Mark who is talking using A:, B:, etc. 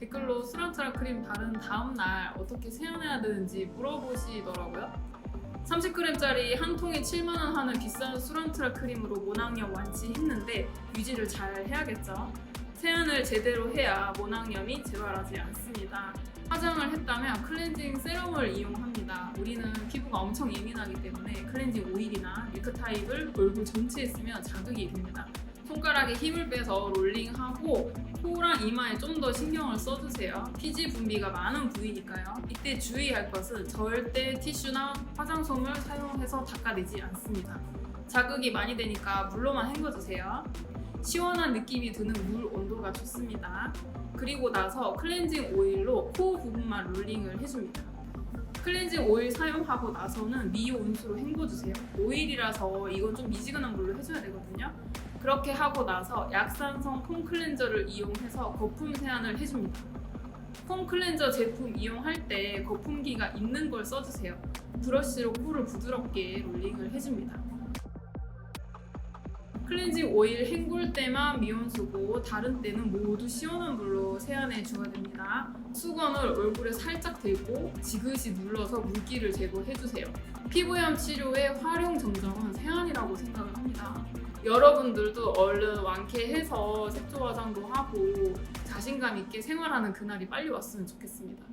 A: 댓글로 수란트라 크림 바른 다음 날 어떻게 세안해야 되는지 물어보시더라고요. 30g짜리 한 통에 7만 원 하는 비싼 수란트라 크림으로 모낭염 완치했는데 유지를 잘 해야겠죠. 세안을 제대로 해야 모낭염이 재발하지 않습니다. 화장을 했다면 클렌징 세럼을 이용합니다. 우리는 피부가 엄청 예민하기 때문에 클렌징 오일이나 밀크 타입을 얼굴 전체에 쓰면 자극이 됩니다. 손가락에 힘을 빼서 롤링하고 코랑 이마에 좀 더 신경을 써주세요. 피지 분비가 많은 부위니까요. 이때 주의할 것은 절대 티슈나 화장솜을 사용해서 닦아내지 않습니다. 자극이 많이 되니까 물로만 헹궈주세요. 시원한 느낌이 드는 물 온도가 좋습니다. 그리고 나서 클렌징 오일로 코 부분만 롤링을 해줍니다. 클렌징 오일 사용하고 나서는 미유 온수로 헹궈주세요. 오일이라서 이건 좀 미지근한 물로 해줘야 되거든요. 그렇게 하고 나서 약산성 폼 클렌저를 이용해서 거품 세안을 해줍니다. 폼 클렌저 제품 이용할 때 거품기가 있는 걸 써주세요. 브러쉬로 코를 부드럽게 롤링을 해줍니다. 클렌징 오일 헹굴 때만 미온수고 다른 때는 모두 시원한 물로 세안해 줘야 됩니다. 수건을 얼굴에 살짝 대고 지그시 눌러서 물기를 제거해 주세요. 피부염 치료의 활용 정점은 세안이라고 생각을 합니다. 여러분들도 얼른 완쾌해서 색조 화장도 하고 자신감 있게 생활하는 그날이 빨리 왔으면 좋겠습니다.